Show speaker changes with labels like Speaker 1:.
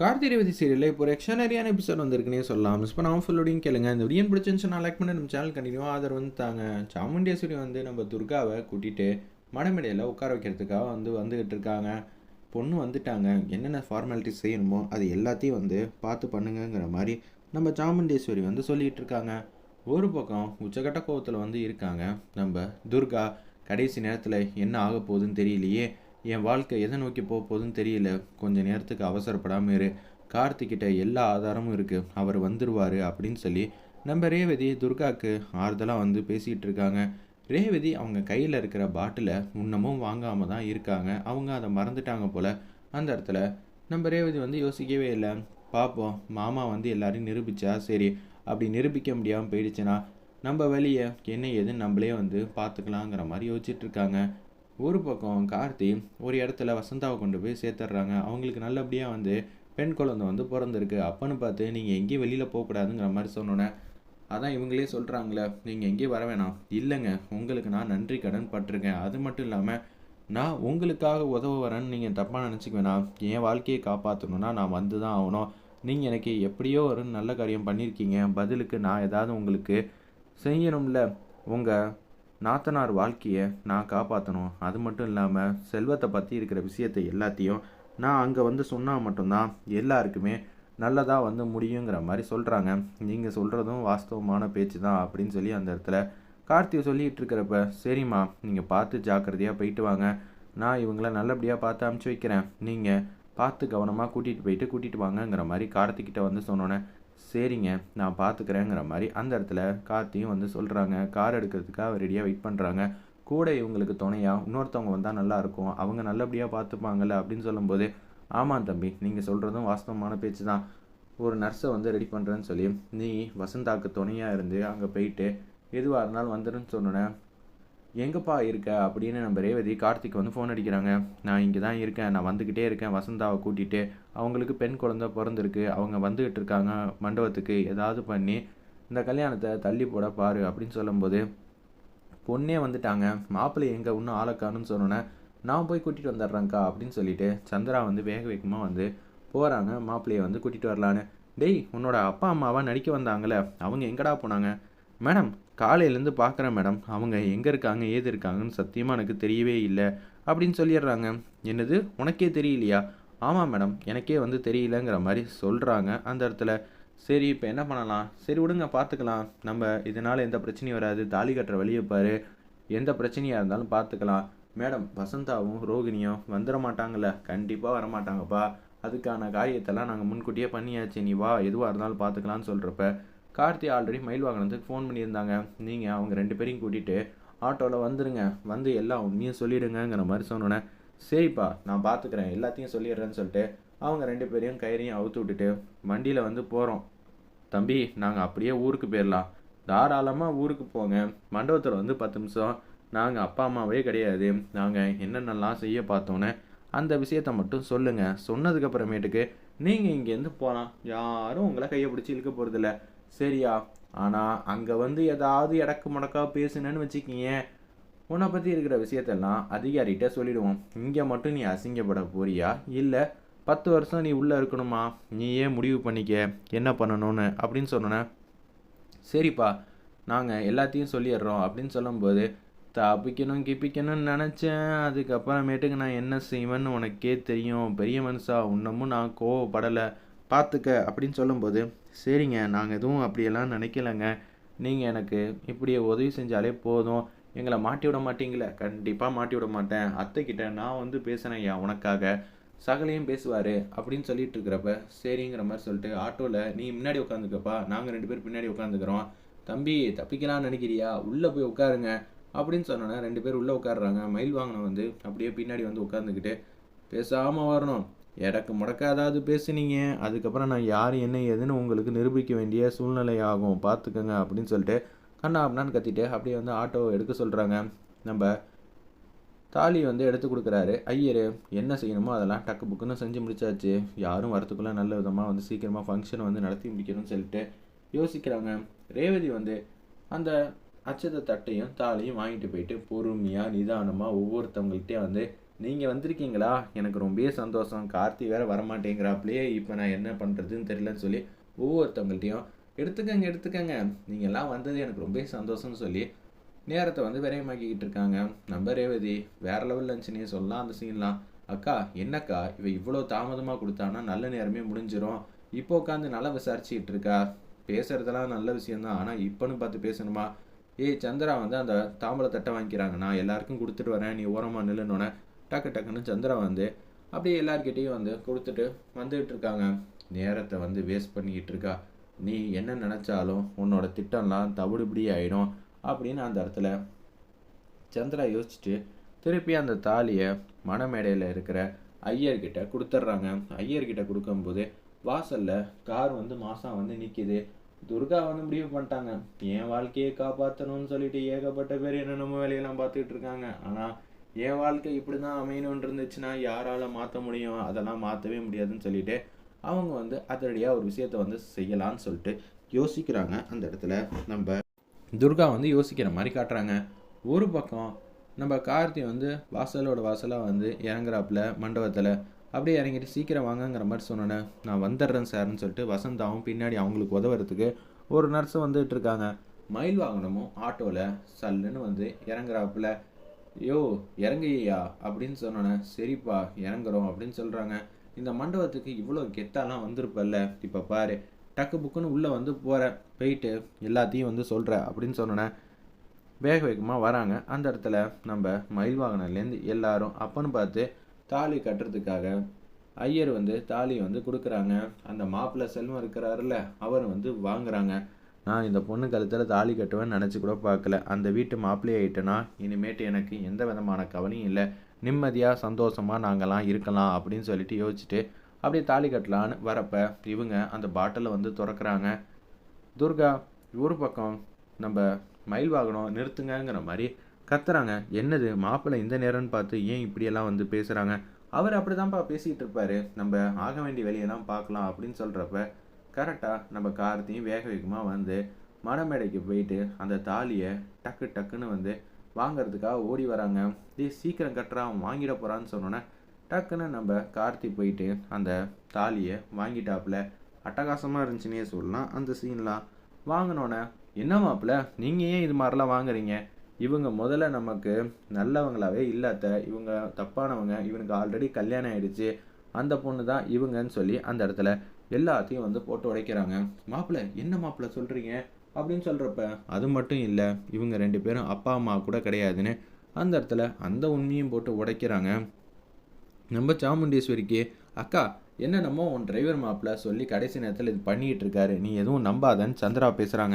Speaker 1: கார்த்திரவதி சீரியலில் இப்போ ஒரு எக்ஸ்ட்ரானரியான எபிசோட் வந்திருக்குனே சொல்லலாம். மிஸ் பண்ணாமல் ஃபுல்லோடையும் கேளுங்க. இந்த வீடியோ பிடிச்சிருந்துச்சுன்னா லைக் பண்ணி நம்ம சேனல் கண்டினியூ ஆதரவு வந்து தாங்க சாமுண்டேஸ்வரி வந்து நம்ம துர்காவை கூட்டிகிட்டு மடமேடையில் உட்கார வைக்கிறதுக்காக வந்து வந்துக்கிட்டு இருக்காங்க. பொண்ணு வந்துட்டாங்க. என்னென்ன ஃபார்மாலிட்டிஸ் செய்யணுமோ அது எல்லாத்தையும் வந்து பார்த்து பண்ணுங்கங்கிற மாதிரி நம்ம சாமுண்டேஸ்வரி வந்து சொல்லிகிட்டு இருக்காங்க. ஒரு பக்கம் உச்சகட்ட கோவத்தில் வந்து இருக்காங்க. நம்ம துர்கா கடைசி நேரத்தில் என்ன ஆக போகுதுன்னு தெரியலையே. என் வாழ்க்கை எதை நோக்கி போக போகுதுன்னு தெரியல. கொஞ்ச நேரத்துக்கு அவசரப்படாமல் இரு. கார்த்திக்கிட்ட எல்லா ஆதாரமும் இருக்குது அவர் வந்துடுவார் அப்படின்னு சொல்லி நம்ம ரேவதி துர்காவுக்கு ஆறுதலாக வந்து பேசிகிட்டு இருக்காங்க. ரேவதி அவங்க கையில் இருக்கிற பாட்டிலை இன்னமும் வாங்காமல் தான் இருக்காங்க. அவங்க அதை மறந்துட்டாங்க போல். அந்த இடத்துல நம்ம ரேவதி வந்து யோசிக்கவே இல்லை. பார்ப்போம் மாமா வந்து எல்லாரையும் நிரூபித்தா சரி. அப்படி நிரூபிக்க முடியாமல் போயிடுச்சுன்னா நம்ம வழியை என்ன ஏதுன்னு நம்மளே வந்து பார்த்துக்கலாங்கிற மாதிரி யோசிச்சுட்ருக்காங்க ஒரு பக்கம் கார்த்தி ஒரு இடத்துல வசந்தாவை கொண்டு போய் சேர்த்துட்றாங்க. அவங்களுக்கு நல்லபடியாக வந்து பெண் குழந்தை வந்து பிறந்திருக்கு. அப்பன்னு பார்த்து நீங்கள் எங்கேயும் வெளியில் போகக்கூடாதுங்கிற மாதிரி சொன்னோன்னே அதான் இவங்களே சொல்கிறாங்களே நீங்கள் எங்கேயும் வர வேணாம். இல்லைங்க உங்களுக்கு நான் நன்றி கடன் பட்டிருக்கேன். அது மட்டும் இல்லாமல் நான் உங்களுக்காக உதவ வரேன்னு நீங்கள் தப்பாக நினச்சிக்க வேணாம். என் வாழ்க்கையை காப்பாற்றணுன்னா நான் வந்து தான் ஆகணும். நீங்கள் எனக்கு எப்படியோ ஒரு நல்ல காரியம் பண்ணியிருக்கீங்க. பதிலுக்கு நான் ஏதாவது உங்களுக்கு செய்யணும்ல. உங்கள் நாத்தனார் வாழ்க்கையை நான் காப்பாற்றணும் அது மட்டும் இல்லாமல் செல்வத்தை பற்றி இருக்கிற விஷயத்தை எல்லாத்தையும் நான் அங்கே வந்து சொன்னால் மட்டும்தான் எல்லாருக்குமே நல்லதாக வந்து முடியுங்கிற மாதிரி சொல்கிறாங்க நீங்கள் சொல்கிறதும் வாஸ்தவமான பேச்சு தான் அப்படின்னு சொல்லி அந்த இடத்துல கார்த்திகை சொல்லிகிட்டு இருக்கிறப்ப சரிம்மா நீங்கள் பார்த்து ஜாக்கிரதையாக போயிட்டு வாங்க. நான் இவங்கள நல்லபடியாக பார்த்து அமுச்சு வைக்கிறேன். நீங்கள் பார்த்து கவனமாக கூட்டிகிட்டு போயிட்டு கூட்டிகிட்டு வாங்கங்கிற மாதிரி கார்த்திகிட்ட வந்து சொன்னோன்னே சரிங்க நான் பார்த்துக்கிறேங்கிற மாதிரி அந்த இடத்துல கார்த்தியும் வந்து சொல்கிறாங்க கார் எடுக்கிறதுக்காக ரெடியாக வெயிட் பண்ணுறாங்க கூட இவங்களுக்கு துணையாக இன்னொருத்தவங்க வந்தால் நல்லாயிருக்கும் அவங்க நல்லபடியாக பார்த்துப்பாங்கல்ல அப்படின்னு சொல்லும்போது ஆமாம் தம்பி நீங்கள் சொல்கிறதும் வாஸ்தவமான பேச்சு தான். ஒரு நர்ஸை வந்து ரெடி பண்ணுறேன்னு சொல்லி நீ வசந்தாக்கு துணையாக இருந்து அங்கே போயிட்டு எதுவாக இருந்தாலும் வந்துடுன்னு சொன்னோன்னே எங்கப்பா இருக்க? அப்படின்னு நம்ம ரேவதி கார்த்திக் வந்து ஃபோன் அடிக்கிறாங்க. நான் இங்கே தான் இருக்கேன். நான் வந்துக்கிட்டே இருக்கேன். வசந்தாவை கூட்டிகிட்டு அவங்களுக்கு பெண் குழந்த பிறந்திருக்கு. அவங்க வந்துக்கிட்டு இருக்காங்க மண்டபத்துக்கு. ஏதாவது பண்ணி இந்த கல்யாணத்தை தள்ளி போட பாரு அப்படின்னு சொல்லும்போது பொண்ணே வந்துட்டாங்க. மாப்பிள்ளை எங்கே? இன்னும் ஆளக்கானுன்னு சொன்னோன்னே நான் போய் கூட்டிகிட்டு வந்துடுறேங்க்கா அப்படின்னு சொல்லிட்டு சந்திரா வந்து வேக வேகமாக வந்து போகிறாங்க மாப்பிள்ளையை வந்து கூட்டிகிட்டு வரலான்னு. டேய் உன்னோட அப்பா அம்மாவா நடிக்க வந்தாங்களே. அவங்க எங்கடா போனாங்க? மேடம் காலையிலேருந்து பார்க்குறேன் மேடம். அவங்க எங்கே இருக்காங்க ஏது இருக்காங்கன்னு சத்தியமாக எனக்கு தெரியவே இல்லை அப்படின்னு சொல்லிடுறாங்க. என்னது? உனக்கே தெரியலையா? ஆமாம் மேடம் எனக்கே வந்து தெரியலங்கிற மாதிரி சொல்கிறாங்க அந்த இடத்துல. சரி இப்போ என்ன பண்ணலாம்? சரி விடுங்க பார்த்துக்கலாம். நம்ம இதனால் எந்த பிரச்சனையும் வராது. தாலி கட்டுற வழியை பாரு. எந்த பிரச்சனையாக இருந்தாலும் பார்த்துக்கலாம். மேடம் வசந்தாவும் ரோகிணியும் வந்துட மாட்டாங்கல்ல? கண்டிப்பாக வரமாட்டாங்கப்பா. அதுக்கான காரியத்தெல்லாம் நாங்கள் முன்கூட்டியே பண்ணியாச்சு. நீ வா எதுவாக இருந்தாலும் பார்த்துக்கலான்னு சொல்கிறப்ப கார்த்தி ஆல்ரெடி மயில் வாகனத்துக்கு ஃபோன் பண்ணியிருந்தாங்க. நீங்கள் அவங்க ரெண்டு பேரையும் கூட்டிகிட்டு ஆட்டோவில் வந்துடுங்க வந்து எல்லா உண்மையும் சொல்லிவிடுங்கிற மாதிரி சொன்னோன்னே சரிப்பா நான் பார்த்துக்கிறேன் எல்லாத்தையும் சொல்லிடுறேன்னு சொல்லிட்டு அவங்க ரெண்டு பேரையும் கயிறையும் அவுத்து விட்டுட்டு வண்டியில் வந்து போகிறோம் தம்பி நாங்கள் அப்படியே ஊருக்கு போயிடலாம் தாராளமாக ஊருக்கு போங்க. மண்டபத்தில் வந்து பத்து நிமிஷம். நாங்கள் அப்பா அம்மாவே கிடையாது. நாங்கள் என்னென்னலாம் செய்ய பார்த்தோன்னே அந்த விஷயத்த மட்டும் சொல்லுங்கள் சொன்னதுக்கப்புறமேட்டுக்கு நீங்கள் இங்கேருந்து போகலாம் யாரும் உங்களை கையை பிடிச்சி இழுக்க போகிறதில்ல சரியா? ஆனால் அங்கே வந்து ஏதாவது இடக்கு முடக்கா பேசுனேன்னு வச்சுக்கிங்க உன்னை பற்றி இருக்கிற விஷயத்தெல்லாம் அதிகாரிகிட்ட சொல்லிடுவோம். இங்கே மட்டும் நீ அசிங்கப்பட போறியா? இல்லை பத்து வருஷம் நீ உள்ளே இருக்கணுமா? நீயே முடிவு பண்ணிக்க என்ன பண்ணணும்னு? அப்படின்னு சொன்னோன்னே சரிப்பா நாங்கள் எல்லாத்தையும் சொல்லிடுறோம் அப்படின்னு சொல்லும்போது தப்பிக்கணும் கிப்பிக்கணும்னு நினச்சேன். அதுக்கப்புறமேட்டுக்கு நான் என்ன செய்வேன்னு உனக்கே தெரியும். பெரிய மனுஷா இன்னமும் நான் கோவப்படலை. பார்த்துக்க அப்படின்னு சொல்லும்போது சரிங்க நாங்கள் எதுவும் அப்படியெல்லாம் நினைக்கலங்க. நீங்கள் எனக்கு இப்படியே உதவி செஞ்சாலே போதும். எங்களை மாட்டி விட மாட்டீங்களே? கண்டிப்பாக மாட்டி விட மாட்டேன். அத்தைக்கிட்ட நான் வந்து பேசுகிறேன் ஐயா உனக்காக. சகலையும் பேசுவார் அப்படின்னு சொல்லிட்டு இருக்கிறப்ப சரிங்கிற மாதிரி சொல்லிட்டு ஆட்டோவில் நீ முன்னாடி உட்காந்துக்கப்பா. நாங்கள் ரெண்டு பேர் பின்னாடி உட்காந்துக்கிறோம். தம்பி தப்பிக்கலாம்னு நினைக்கிறியா? உள்ளே போய் உட்காருங்க. அப்படின்னு சொன்னோன்னே ரெண்டு பேர் உள்ளே உட்காடுறாங்க மயில் வாங்கின வந்து அப்படியே பின்னாடி வந்து உட்காந்துக்கிட்டு பேசாமல் வரணும். எடக்கு முடக்க ஏதாவது பேசுனீங்க அதுக்கப்புறம் நான் யார் என்ன ஏதுன்னு உங்களுக்கு நிரூபிக்க வேண்டிய சூழ்நிலை ஆகும். பார்த்துக்கோங்க அப்படின்னு சொல்லிட்டு கண்ணா அப்படின்னு கத்திட்டு அப்படியே வந்து ஆட்டோ எடுக்க சொல்கிறாங்க நம்ம தாலி வந்து எடுத்து கொடுக்குறாரு. ஐயர் என்ன செய்யணுமோ அதெல்லாம் டக்கு புக்குன்னு செஞ்சு முடிச்சாச்சு. யாரும் வரத்துக்குள்ளே நல்ல விதமாக வந்து சீக்கிரமாக ஃபங்க்ஷனை வந்து நடத்தி முடிக்கணும்னு சொல்லிட்டு யோசிக்கிறாங்க. ரேவதி வந்து அந்த அச்சத தட்டையும் தாலியும் வாங்கிட்டு போயிட்டு பொறுமையாக நிதானமாக ஒவ்வொருத்தவங்கள்ட்டே வந்து நீங்கள் வந்திருக்கீங்களா? எனக்கு ரொம்பவே சந்தோஷம். கார்த்தி வேற வரமாட்டேங்கிறாப்லையே. இப்போ நான் என்ன பண்ணுறதுன்னு தெரியலன்னு சொல்லி ஒவ்வொருத்தவங்கள்ட்டையும் எடுத்துக்கங்க எடுத்துக்கங்க. நீங்கள்லாம் வந்தது எனக்கு ரொம்பவே சந்தோஷம்னு சொல்லி நேரத்தை வந்து விரயமாக்கிக்கிட்டு இருக்காங்க. நம்ம ரேவதி வேற லெவலில் நீ சொல்லலாம் அந்த சீன்லாம் அக்கா என்னக்கா? இவ இவ்வளோ தாமதமாக கொடுத்தானா? நல்ல நேரமே முடிஞ்சிடும் இப்போ உட்காந்து நல்லா விசாரிச்சுக்கிட்டு இருக்கா? பேசுறதெல்லாம் நல்ல விஷயம்தான். ஆனால் இப்போன்னு பார்த்து பேசணுமா? ஏய் சந்திரா வந்து அந்த தாம்பளை தட்டை வாங்கிக்கிறாங்க. நான் எல்லாருக்கும் கொடுத்துட்டு வரேன். நீ ஓரமாக நில்லுனோடனே டக்கு டக்குன்னு சந்திரா வந்து அப்படியே எல்லார்கிட்டேயும் வந்து கொடுத்துட்டு வந்துகிட்டு இருக்காங்க நேரத்தை வந்து வேஸ்ட் பண்ணிக்கிட்டு இருக்கா நீ என்ன நினச்சாலும் உன்னோட திட்டம்லாம் தவிடுபடி ஆகிடும் அப்படின்னு அந்த இடத்துல சந்திரா யோசிச்சுட்டு திருப்பி அந்த தாலியை மணமேடையில் இருக்கிற ஐயர்கிட்ட கொடுத்துட்றாங்க. ஐயர்கிட்ட கொடுக்கும்போது வாசலில் கார் வந்து மாதம் வந்து நிற்கிது துர்கா வந்து முடிவு பண்ணிட்டாங்க. என் வாழ்க்கையை காப்பாற்றணும்னு சொல்லிட்டு ஏகப்பட்ட பேர் என்னென்னமோ வேலையெல்லாம் பார்த்துக்கிட்டு இருக்காங்க ஆனால் என் வாழ்க்கை இப்படி தான் அமையணும்னு இருந்துச்சுன்னா யாரால் மாற்ற முடியும்? அதெல்லாம் மாற்றவே முடியாதுன்னு சொல்லிட்டு அவங்க வந்து அதனடியாக ஒரு விஷயத்த வந்து செய்யலான்னு சொல்லிட்டு யோசிக்கிறாங்க. அந்த இடத்துல நம்ம துர்கா வந்து யோசிக்கிற மாதிரி காட்டுறாங்க. ஒரு பக்கம் நம்ம கார்த்தி வந்து வாசலோட வாசலாக வந்து இறங்குறாப்புல மண்டபத்தில். அப்படியே இறங்கிட்டு சீக்கிரம் வாங்கங்கிற மாதிரி சொன்னோன்னே நான் வந்துடுறேன் சார்னு சொல்லிட்டு வசந்தாவும் பின்னாடி அவங்களுக்கு உதவுறதுக்கு ஒரு நர்ஸை வந்துட்டு இருக்காங்க. மயில் வாகனமும் ஆட்டோவில் சல்லுன்னு வந்து இறங்குறாப்புல. யோ இறங்குயா அப்படின்னு சொன்னோன்னே சரிப்பா இறங்குறோம் அப்படின்னு சொல்கிறாங்க இந்த மண்டபத்துக்கு இவ்வளோ கெத்தாலாம் வந்திருப்பல்ல இப்போ பாரு டக்கு புக்குன்னு உள்ளே வந்து போகிற போயிட்டு எல்லாத்தையும் வந்து சொல்கிற அப்படின்னு சொன்னோன்னே வேக வேகமாக வராங்க. அந்த இடத்துல நம்ம மயில் வாகனம்லேருந்து எல்லாரும் அப்பன்னு பார்த்து தாலி கட்டுறதுக்காக ஐயர் வந்து தாலியை வந்து கொடுக்குறாங்க. அந்த மாப்பிள்ளை செல்வம் இருக்கிறாருல்ல அவர் வந்து வாங்குறாங்க. நான் இந்த பொண்ணு கழுத்தில் தாலி கட்டுவேன்னு நினச்சி கூட பார்க்கல. அந்த வீட்டு மாப்பிள்ளை ஆகிட்டேன்னா இனிமேட்டு எனக்கு எந்த விதமான கவலையும் இல்லை. நிம்மதியாக சந்தோஷமாக நாங்கள்லாம் இருக்கலாம் அப்படின்னு சொல்லிட்டு யோசிச்சுட்டு அப்படியே தாலி கட்டலான்னு வரப்போ இவங்க அந்த பாட்டிலை வந்து திறக்கிறாங்க. துர்கா ஒரு பக்கம் நம்ம மயில் வாகனம் நிறுத்துங்கிற மாதிரி கத்துறாங்க. என்னது மாப்பிள்ளை இந்த நேரம்னு பார்த்து ஏன் இப்படியெல்லாம் வந்து பேசுகிறாங்க அவர் அப்படி தான்ப்பா பேசிகிட்டு இருப்பாரு. நம்ம ஆக வேண்டிய வேலையெல்லாம் பார்க்கலாம் அப்படின்னு சொல்கிறப்ப கரெக்டாக நம்ம கார்த்தையும் வேக வேகமாக வந்து மணமேடைக்கு போயிட்டு அந்த தாலியை டக்கு டக்குன்னு வந்து வாங்கிறதுக்காக ஓடி வராங்க. டேய் சீக்கிரம் கட்டுறா அவன் வாங்கிட போகிறான்னு சொன்னோன்னே டக்குன்னு நம்ம கார்த்தி போயிட்டு அந்த தாலியை வாங்கிட்டாப்புல. அட்டகாசமாக இருந்துச்சுன்னே சொல்லலாம் அந்த சீன்லாம் வாங்கினோன்னே என்ன மாப்பிள்ள நீங்கள் ஏன் இது மாதிரிலாம் வாங்குறீங்க? இவங்க முதல்ல நமக்கு நல்லவங்களாவே இல்லாத இவங்க தப்பானவங்க இவனுக்கு ஆல்ரெடி கல்யாணம் ஆயிடுச்சு. அந்த பொண்ணு தான் இவங்கன்னு சொல்லி அந்த இடத்துல எல்லாத்தையும் வந்து போட்டு உடைக்கிறாங்க. மாப்பிள்ள என்ன மாப்பிள்ள சொல்கிறீங்க அப்படின்னு சொல்கிறப்ப அது மட்டும் இல்லை இவங்க ரெண்டு பேரும் அப்பா அம்மா கூட கிடையாதுன்னு அந்த இடத்துல அந்த உண்மையும் போட்டு உடைக்கிறாங்க. நம்ம சாமுண்டீஸ்வரிக்கு அக்கா என்ன நம்ம உன் டிரைவர் மாப்பிள்ள சொல்லி கடைசி நேரத்தில் இது பண்ணிகிட்டு இருக்காரு. நீ எதுவும் நம்பாதன்னு சந்திரா பேசுகிறாங்க